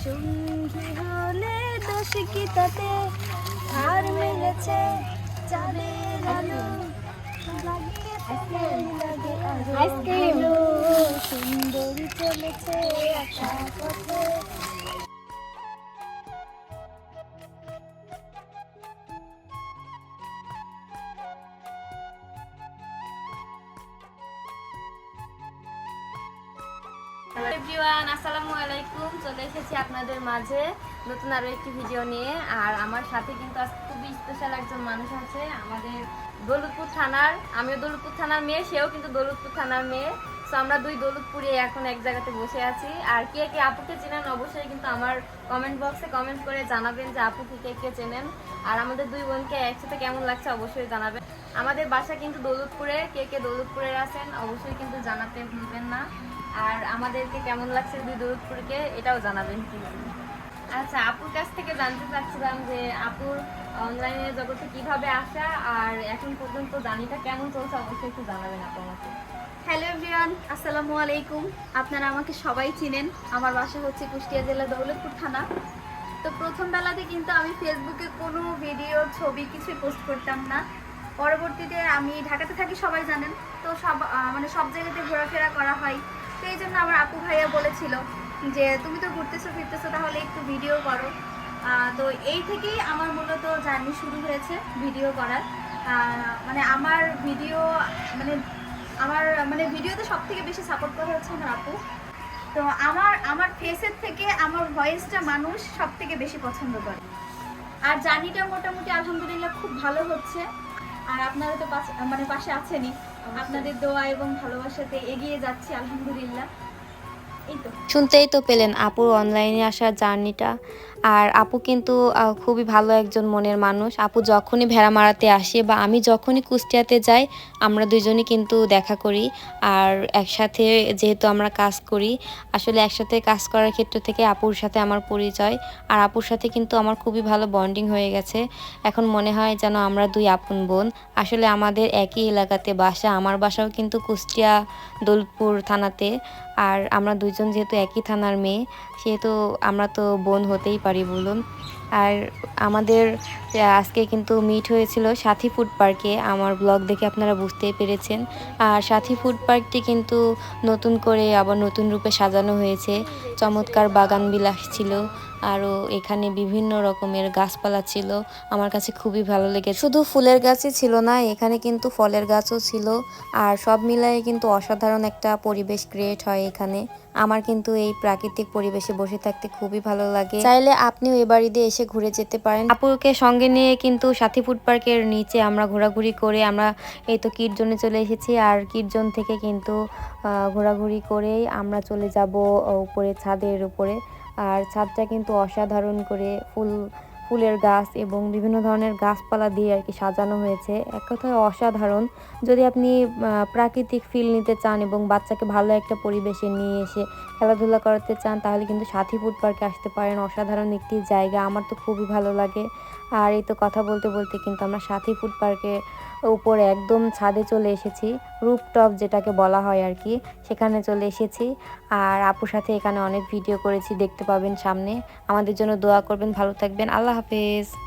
সঙ্গী হলে দোষ কি তাতে হার মিলেছে, চাঁদের আলো আরও ভালো। সুন্দরী চলেছে একা পথে এভরিওয়ান আসসালামু আলাইকুম। চলে এসেছি আপনাদের মাঝে নতুন একটি ভিডিও নিয়ে। আর আমার সাথে কিন্তু আজ খুবই স্পেশাল একজন মানুষ আছে, আমাদের দৌলতপুর থানার, আমিও দৌলতপুর থানার মেয়ে, সেও কিন্তু দৌলতপুর থানার মেয়ে। আমরা দুই দৌলতপুরে এখন এক জায়গাতে বসে আছি। আর কে কে আপুকে চেনেন অবশ্যই কিন্তু আমার কমেন্ট বক্সে কমেন্ট করে জানাবেন যে আপুকে কে কে চেনেন। আর আমাদের দুই বোনকে একসাথে কেমন লাগছে অবশ্যই জানাবেন। আমাদের বাসা কিন্তু দৌলতপুরে, কে কে দৌলতপুরের আছেন অবশ্যই কিন্তু জানাতে ভুলবেন না। আর আমাদেরকে কেমন লাগছে দুই দৌলতপুরকে এটাও জানাবেন আচ্ছা আপুর কাছ থেকে জানতে চাচ্ছিলাম যে আপুর অনলাইনের জগতে কীভাবে আসা আর এখন পর্যন্ত জানিটা কেমন চলছে অবশ্যই একটু জানাবেন আপু আমাকে। হ্যালো এভরিওয়ান আসসালামু আলাইকুম। আপনারা আমাকে সবাই চিনেন। আমার বাসা হচ্ছে কুষ্টিয়া জেলা দৌলতপুর থানা। তো প্রথম বেলাতে কিন্তু আমি ফেসবুকে কোনো ভিডিও ছবি কিছুই পোস্ট করতাম না। পরবর্তীতে আমি ঢাকাতে থাকি সবাই জানেন। তো সব মানে সব জায়গাতে ঘোরাফেরা করা হয়। তো এই জন্য আমার আপু ভাইয়া বলেছিল যে, তুমি তো ঘুরতেছো, ফিরতেছো, তাহলে একটু ভিডিও করো। তো এই থেকেই আমার মূলত জার্নি শুরু হয়েছে ভিডিও করার। মানে আমার ভিডিও মানে আমার মানে ভিডিওতে সব থেকে বেশি সাপোর্ট করা হচ্ছে আমার আপু। তো আমার আমার ফেসের থেকে আমার ভয়েসটা মানুষ সব থেকে বেশি পছন্দ করে। আর জার্নিটা মোটামুটি আলহামদুলিল্লাহ খুব ভালো হচ্ছে। আর আপনারা তো পাশে মানে পাশে আছেনই। আপনাদের দোয়া এবং ভালোবাসাতে এগিয়ে যাচ্ছি আলহামদুলিল্লাহ। এই তো। শুনতেই তো পেলেন আপুর অনলাইনে আসার জার্নিটা আর আপু কিন্তু খুবই ভালো একজন মনের মানুষ। আপু যখনই ভেড়া মারাতে আসে বা আমি যখনই কুষ্টিয়াতে যাই, আমরা দুজনই কিন্তু দেখা করি। আর একসাথে যেহেতু আমরা কাজ করি, আসলে একসাথে কাজ করার ক্ষেত্র থেকে আপুর সাথে আমার পরিচয়। আর আপুর সাথে কিন্তু আমার খুবই ভালো বন্ডিং হয়ে গেছে। এখন মনে হয় যেন আমরা দুই আপন বোন। আসলে আমাদের একই এলাকাতে বাসা, আমার বাসাও কিন্তু কুষ্টিয়া দোলপুর থানাতে। আর আমরা দুজন যেহেতু একই থানার মেয়ে, সেহেতু আমরা তো বোন হতেই পারি। বলুন? আর আমাদের আজকে কিন্তু মিট হয়েছিল সাথী ফুড পার্কে আমার ব্লগ দেখে আপনারা বুঝতেই পেরেছেন। আর সাথী ফুড পার্কটি কিন্তু নতুন করে আবার নতুন রূপে সাজানো হয়েছে। চমৎকার বাগান বিলাস ছিল। আরও এখানে বিভিন্ন রকমের গাছপালা ছিল। আমার কাছে খুবই ভালো লেগেছে। শুধু ফুলের গাছই ছিল না, এখানে কিন্তু ফলের গাছও ছিল। আর সব মিলাই কিন্তু অসাধারণ একটা পরিবেশ ক্রিয়েট হয় এখানে। আমার কিন্তু এই প্রাকৃতিক পরিবেশে বসে থাকতে খুবই ভালো লাগে। চাইলে আপনিও এ বাড়িতে এসে ঘুরে যেতে পারেন। আপুকে সঙ্গে নিয়ে কিন্তু সাথী ফুড পার্কের নিচে আমরা ঘোরাঘুরি করে আমরা এই তো কীর্জনে চলে এসেছি। আর কীর্জন থেকে কিন্তু ঘোরাঘুরি করেই আমরা চলে যাব উপরে, ছাদের উপরে। আর ছাদটা কিন্তু অসাধারণ করে ফুল ফুলের গাছ এবং বিভিন্ন ধরনের গাছপালা দিয়ে আর কি সাজানো হয়েছে। এক কথায় অসাধারণ। যদি আপনি প্রাকৃতিক ফিল নিতে চান এবং বাচ্চাকে ভালো একটা পরিবেশে নিয়ে এসে খেলাধুলা করাতে চান, তাহলে কিন্তু সাথী ফুড পার্কে আসতে পারেন। অসাধারণ একটি জায়গা। আমার তো খুবই ভালো লাগে। আর এই তো কথা বলতে বলতে কিন্তু আমরা সাথী ফুড পার্কে উপরে একদম ছাদে চলে এসেছি। রুপটপ যেটাকে বলা হয় আর কি, সেখানে চলে এসেছি। আর আপুর সাথে এখানে অনেক ভিডিও করেছি, দেখতে পাবেন সামনে। আমাদের জন্য দোয়া করবেন। ভালো থাকবেন। আল্লাহ হাফেজ।